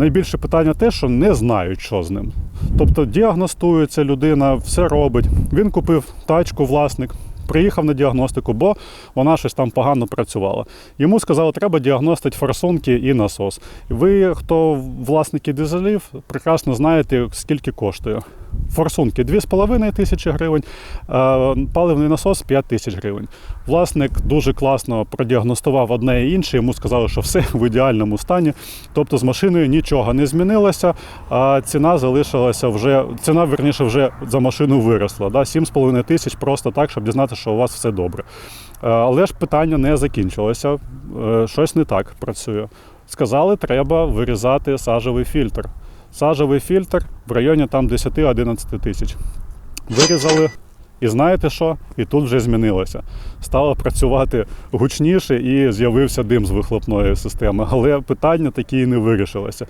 найбільше питання те, що не знають, що з ним. Тобто діагностується людина, все робить. Він купив тачку, власник. Приїхав на діагностику, бо вона щось там погано працювала. Йому сказали, треба діагностити форсунки і насос. Ви, хто власники дизелів, прекрасно знаєте, скільки коштує. Форсунки 2,5 тисячі гривень, е, паливний насос 5 тисяч гривень. Власник дуже класно продіагностував одне і інше. Йому сказали, що все в ідеальному стані. Тобто з машиною нічого не змінилося, а ціна залишилася вже. Ціна, верніше, вже за машину виросла. Да? 7,5 тисяч просто так, щоб дізнатися, що у вас все добре. Е, Але ж питання не закінчилося. Е, Щось не так працює. Сказали, треба вирізати сажевий фільтр. Сажевий фільтр в районі там 10-11 тисяч. Вирізали. І знаєте що? І тут вже змінилося. Стало працювати гучніше і з'явився дим з вихлопної системи. Але питання такі і не вирішилося.